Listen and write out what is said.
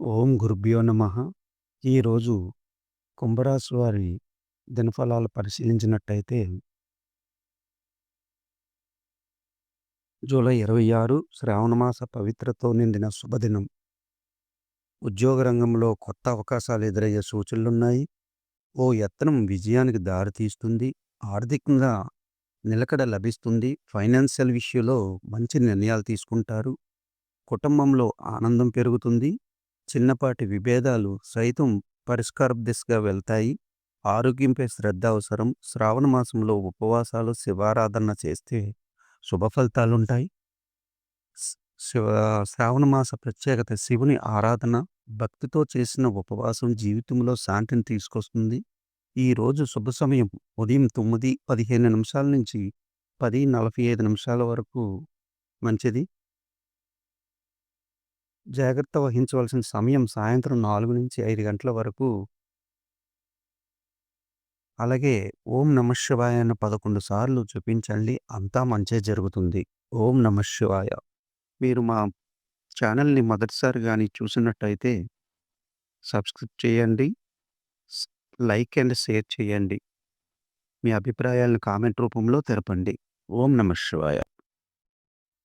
ఓం గురుభ్యో నమః! ఈరోజు కుంభరాశి వారి దినఫలాలు పరిశీలించినట్టయితే జూలై 26 శ్రావణమాస పవిత్రతో నిండిన శుభదినం. ఉద్యోగ రంగంలో కొత్త అవకాశాలు ఎదురయ్యే సూచనలున్నాయి. ఓ యత్నం విజయానికి దారితీస్తుంది. ఆర్థికంగా నిలకడ లభిస్తుంది. ఫైనాన్షియల్ విషయంలో మంచి నిర్ణయాలు తీసుకుంటారు. కుటుంబంలో ఆనందం పెరుగుతుంది. చిన్నపాటి విభేదాలు సైతం పరిష్కార దిశగా వెళ్తాయి. ఆరోగ్యంపై శ్రద్ధ అవసరం. శ్రావణ మాసంలో ఉపవాసాలు, శివారాధన చేస్తే శుభ ఫలితాలుంటాయి. శివ శ్రావణ మాస ప్రత్యేకత శివుని ఆరాధన, భక్తితో చేసిన ఉపవాసం జీవితంలో శాంతిని తీసుకొస్తుంది. ఈరోజు శుభ సమయం ఉదయం 9:15 నిమిషాల నుంచి 10:45 నిమిషాల వరకు మంచిది. జాగ్రత్త వహించవలసిన సమయం సాయంత్రం 4-5 గంటల వరకు. అలాగే ఓం నమఃశివాయ అని 11 సార్లు జపించండి. అంతా మంచే జరుగుతుంది. ఓం నమఃశివాయ. మీరు మా ఛానల్‌ని మొదటిసారి కానీ చూసినట్టయితే సబ్స్క్రైబ్ చేయండి. లైక్ అండ్ షేర్ చేయండి. మీ అభిప్రాయాలను కామెంట్ రూపంలో తెలపండి. ఓం నమఃశివాయ.